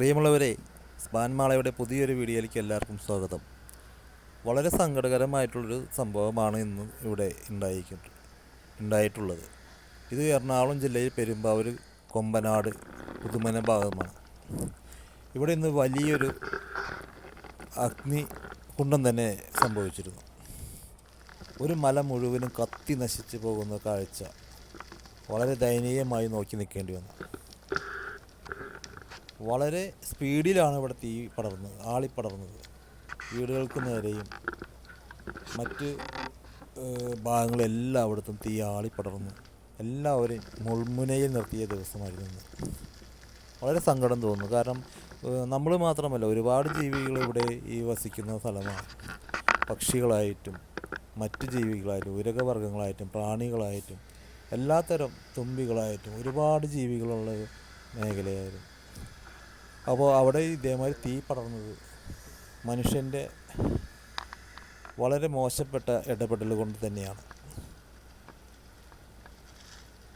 പ്രിയമുള്ളവരെ സ്പാൻമാളയുടെ പുതിയൊരു വീഡിയോയിലേക്ക് എല്ലാവർക്കും സ്വാഗതം. വളരെ സങ്കടകരമായിട്ടുള്ളൊരു സംഭവമാണ് ഇന്ന് ഇവിടെ ഉണ്ടായിരിക്കുന്നത് ഉണ്ടായിട്ടുള്ളത്. ഇത് എറണാകുളം ജില്ലയിൽ പെരുമ്പാവൂർ കൊമ്പനാട് പുതുമന ഭാഗമാണ്. ഇവിടെ ഇന്ന് വലിയൊരു അഗ്നി കുണ്ടം തന്നെ സംഭവിച്ചിരുന്നു. ഒരു മല മുഴുവനും കത്തി നശിച്ചു പോകുന്ന കാഴ്ച വളരെ ദയനീയമായി നോക്കി നിൽക്കേണ്ടി വന്നു. വളരെ സ്പീഡിലാണ് ഇവിടെ തീ പടർന്നത് ആളിപ്പടർന്നത് വീടുകൾക്ക് നേരെയും മറ്റ് ഭാഗങ്ങളെല്ലാം അവിടുത്തും തീ ആളിപ്പടർന്നു എല്ലാവരെയും മുൾമുനയിൽ നിർത്തിയ ദിവസമായിരുന്നു വളരെ സങ്കടം തോന്നുന്നു. കാരണം നമ്മൾ മാത്രമല്ല ഒരുപാട് ജീവികൾ ഇവിടെ ഈ വസിക്കുന്ന സ്ഥലമാണ്. പക്ഷികളായിട്ടും മറ്റു ജീവികളായിട്ടും ഉരകവർഗങ്ങളായിട്ടും പ്രാണികളായിട്ടും എല്ലാത്തരം തുമ്പികളായിട്ടും ഒരുപാട് ജീവികളുള്ള മേഖലയായിരുന്നു. അപ്പോൾ അവിടെ ഇതേമാതിരി തീ പടർന്നത് മനുഷ്യന്റെ വളരെ മോശപ്പെട്ട ഇടപെടൽ കൊണ്ട് തന്നെയാണ്.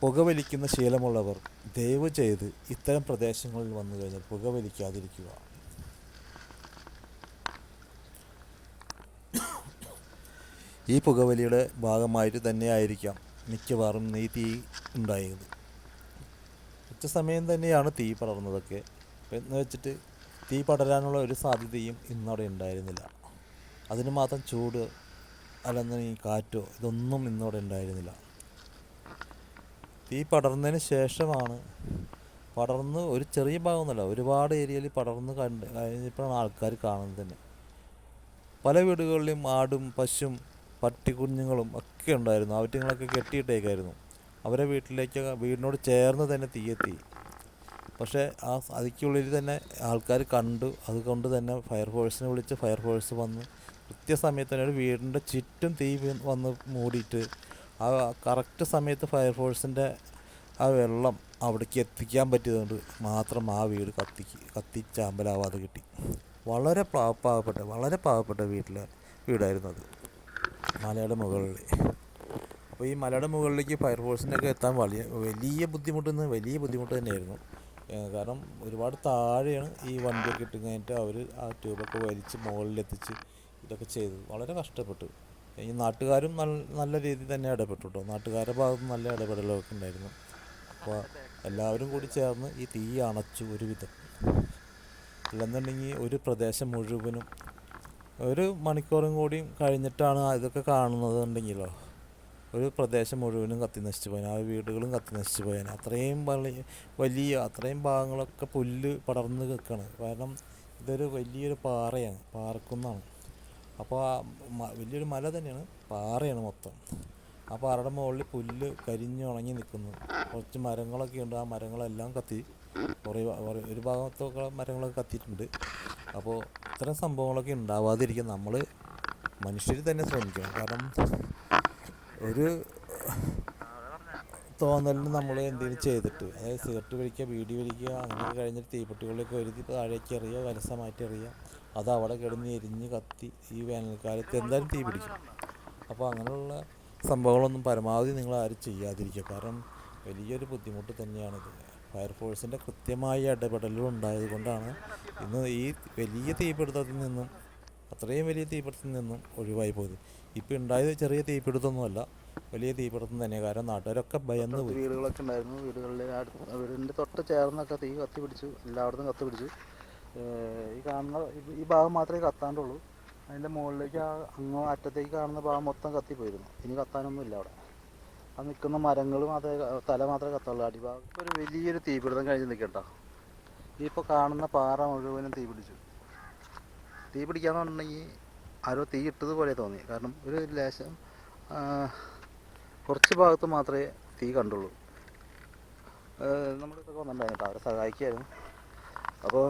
പുകവലിക്കുന്ന ശീലമുള്ളവർ ദയവ് ചെയ്ത് ഇത്തരം പ്രദേശങ്ങളിൽ വന്നു കഴിഞ്ഞാൽ പുകവലിക്കാതിരിക്കുക. ഈ പുകവലിയുടെ ഭാഗമായിട്ട് തന്നെയായിരിക്കാം മിക്കവാറും ഈ തീ ഉണ്ടായത്. ഉച്ചസമയം തന്നെയാണ് തീ പടർന്നതൊക്കെ എന്ന് വെച്ചിട്ട് തീ പടരാനുള്ള ഒരു സാധ്യതയും ഇന്നവിടെ ഉണ്ടായിരുന്നില്ല. അതിന് മാത്രം ചൂട് അല്ലെന്നുണ്ടെങ്കിൽ കാറ്റോ ഇതൊന്നും ഇന്നവിടെ ഉണ്ടായിരുന്നില്ല. തീ പടർന്നതിന് ശേഷമാണ് പടർന്ന് ഒരു ചെറിയ ഭാഗമൊന്നുമല്ല ഒരുപാട് ഏരിയയിൽ പടർന്ന് കണ്ട് കഴിഞ്ഞപ്പോഴാണ് ആൾക്കാർ കാണുന്നത് തന്നെ. പല വീടുകളിലും ആടും പശും പട്ടിക്കുഞ്ഞുങ്ങളും ഒക്കെ ഉണ്ടായിരുന്നു. അവറ്റങ്ങളൊക്കെ കെട്ടിയിട്ടേക്കായിരുന്നു. അവരെ വീട്ടിലേക്ക് വീടിനോട് ചേർന്ന് തന്നെ തീയെത്തി. പക്ഷേ ആ അതിക്കുള്ളിൽ തന്നെ ആൾക്കാർ കണ്ടു. അതുകൊണ്ട് തന്നെ ഫയർഫോഴ്സിനെ വിളിച്ച് ഫയർഫോഴ്സ് വന്ന്. കൃത്യസമയത്ത് തന്നെ ഒരു വീടിന്റെ ചുറ്റും തീ വന്ന് മൂടിയിട്ട് ആ കറക്റ്റ് സമയത്ത് ഫയർഫോഴ്സിന്റെ ആ വെള്ളം അവിടേക്ക് എത്തിക്കാൻ പറ്റിയതുകൊണ്ട് മാത്രം ആ വീട് കത്തിക്ക് കത്തിച്ചാമ്പലാവാതെ കിട്ടി. വളരെ പാവപ്പെട്ട വളരെ പാവപ്പെട്ട വീട്ടിലെ വീടായിരുന്നു അത്. മലയുടെ മുകളിൽ. അപ്പോൾ ഈ മലയുടെ മുകളിലേക്ക് ഫയർഫോഴ്സിനൊക്കെ എത്താൻ വലിയ വലിയ ബുദ്ധിമുട്ടെന്ന് വലിയ ബുദ്ധിമുട്ട് തന്നെയായിരുന്നു. കാരണം ഒരുപാട് താഴെയാണ് ഈ വണ്ടിയൊക്കെ ഇട്ട് കഴിഞ്ഞിട്ട് അവർ ആ ട്യൂബൊക്കെ വലിച്ച് മുകളിലെത്തിച്ച് ഇതൊക്കെ ചെയ്തത്. വളരെ കഷ്ടപ്പെട്ടു. ഈ നാട്ടുകാരും നല്ല നല്ല രീതിയിൽ തന്നെ ഇടപെട്ടു കേട്ടോ നാട്ടുകാരുടെ ഭാഗത്ത് നല്ല ഇടപെടലൊക്കെ ഉണ്ടായിരുന്നു. അപ്പോൾ എല്ലാവരും കൂടി ചേർന്ന് ഈ തീ അണച്ചു ഒരുവിധം. അല്ലെന്നുണ്ടെങ്കിൽ ഒരു പ്രദേശം മുഴുവനും ഒരു മണിക്കൂറും കൂടി കഴിഞ്ഞിട്ടാണ് ഇതൊക്കെ കാണുന്നത് ഉണ്ടെങ്കിലോ ഒരു പ്രദേശം മുഴുവനും കത്തി നശിച്ചു പോയാൽ ആ വീടുകളും കത്തി നശിച്ചു പോയാൽ അത്രയും വലിയ അത്രയും ഭാഗങ്ങളൊക്കെ പുല്ല് പടർന്ന് നിൽക്കുകയാണ് കാരണം ഇതൊരു വലിയൊരു പാറയാണ് പാറക്കുന്നാണ്. അപ്പോൾ വലിയൊരു മല തന്നെയാണ് പാറയാണ് മൊത്തം. ആ പാറയുടെ മുകളിൽ പുല്ല് കരിഞ്ഞ് ഉണങ്ങി നിൽക്കുന്നു. കുറച്ച് മരങ്ങളൊക്കെ ഉണ്ട്. ആ മരങ്ങളെല്ലാം കത്തി കുറേ- ഒരു ഭാഗത്തൊക്കെ മരങ്ങളൊക്കെ കത്തിയിട്ടുണ്ട്. അപ്പോൾ ഇത്തരം സംഭവങ്ങളൊക്കെ ഉണ്ടാവാതിരിക്കാൻ നമ്മൾ മനുഷ്യർ തന്നെ ശ്രമിക്കണം. കാരണം ഒരു തോന്നലിന് നമ്മൾ എന്തെങ്കിലും ചെയ്തിട്ട് അതായത് സിഗരറ്റ് വലിക്കുക ബീഡി വലിക്കുക അങ്ങനെ കഴിഞ്ഞിട്ട് തീപ്പെട്ടികളിലൊക്കെ ഒരുതി താഴേക്ക് എറിയുക വരസമായിട്ട് എറിയുക അത് അവിടെ കിടന്ന് എരിഞ്ഞ് കത്തി ഈ വേനൽക്കാലത്ത് എന്തായാലും തീ പിടിക്കും. അപ്പോൾ അങ്ങനെയുള്ള സംഭവങ്ങളൊന്നും പരമാവധി നിങ്ങൾ ആരും ചെയ്യാതിരിക്കുക. കാരണം വലിയൊരു ബുദ്ധിമുട്ട് തന്നെയാണിത് ഫയർഫോഴ്സിന്റെ കൃത്യമായ ഇടപെടലുകൾ ഉണ്ടായത് കൊണ്ടാണ് ഇന്ന് ഈ വലിയ തീപിടുത്തത്തിൽ നിന്നും അത്രയും വലിയ തീപിടുത്തത്തിൽ നിന്നും ഒഴിവായി പോയത്. ഇപ്പോൾ ഉണ്ടായത് ചെറിയ തീപിടുത്തമൊന്നുമല്ല. വലിയ തീപിടുത്തം തന്നെ. കാരണം നാട്ടുകാരൊക്കെ ഭയന്ന് പോയി. വീടുകളൊക്കെ ഉണ്ടായിരുന്നു. വീടുകളിലെ വീടിന്റെ തൊട്ട് ചേർന്നൊക്കെ തീ കത്തി പിടിച്ചു എല്ലായിടത്തും കത്തി പിടിച്ചു ഈ കാണുന്ന ഈ ഭാഗം മാത്രമേ കത്താണ്ടുള്ളൂ. അതിന്റെ മുകളിലേക്ക് ആ അങ്ങോ അറ്റത്തേക്ക് കാണുന്ന ഭാഗം മൊത്തം കത്തിപ്പോയിരുന്നു. ഇനി കത്താനൊന്നും ഇല്ല അവിടെ. ആ നിൽക്കുന്ന മരങ്ങളും മാത്രമേ തല മാത്രമേ കത്തുള്ളൂ. അടിഭാഗം ഒരു വലിയൊരു തീപിടുത്തം കഴിഞ്ഞ് നിൽക്കട്ടോ ഈ ഇപ്പോൾ കാണുന്ന പാറ മുഴുവനും തീ പിടിച്ചു തീ പിടിക്കാന്ന് പറഞ്ഞിട്ടുണ്ടെങ്കിൽ ആരോ തീ ഇട്ടതുപോലെ തോന്നി. കാരണം ഒരു ലേശം കുറച്ച് ഭാഗത്ത് മാത്രമേ തീ കണ്ടുള്ളൂ. നമ്മളിതൊക്കെ വന്നിട്ടുണ്ടായിരുന്നു കേട്ടോ. അവരെ സഹായിക്കായിരുന്നു. അപ്പോൾ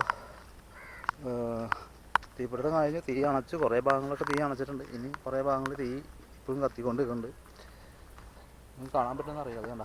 തീപിടുത്തം കഴിഞ്ഞ് തീ അണച്ച്. കുറേ ഭാഗങ്ങളൊക്കെ തീ അണച്ചിട്ടുണ്ട്. ഇനി കുറേ ഭാഗങ്ങൾ തീ ഇപ്പോഴും കത്തിക്കൊണ്ട് നിൽക്കുന്നുണ്ട് കാണാൻ പറ്റുമെന്ന് അറിയാം അത് കണ്ട.